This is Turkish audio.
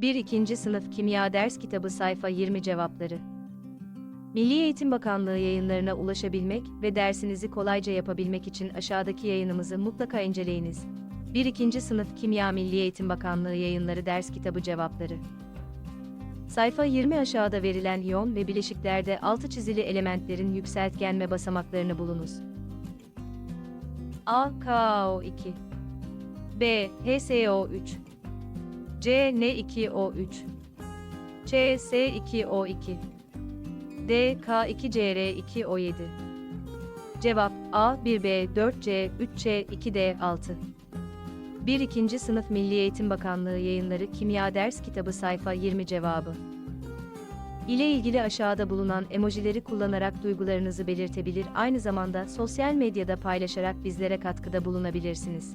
1. 2. Sınıf Kimya Ders Kitabı Sayfa 20 Cevapları Milli Eğitim Bakanlığı yayınlarına ulaşabilmek ve dersinizi kolayca yapabilmek için aşağıdaki yayınımızı mutlaka inceleyiniz. 1. 2. Sınıf Kimya Milli Eğitim Bakanlığı Yayınları Ders Kitabı Cevapları Sayfa 20 aşağıda verilen iyon ve bileşiklerde altı çizili elementlerin yükseltgenme basamaklarını bulunuz. A. KO2 B. HSO3 C. N2O3 C. S2O2 D. K2CR2O7 Cevap A. 1B 4C 3C 2D 6 1. 2. Sınıf Milli Eğitim Bakanlığı Yayınları Kimya Ders Kitabı Sayfa 20 Cevabı ile ilgili aşağıda bulunan emojileri kullanarak duygularınızı belirtebilir, aynı zamanda sosyal medyada paylaşarak bizlere katkıda bulunabilirsiniz.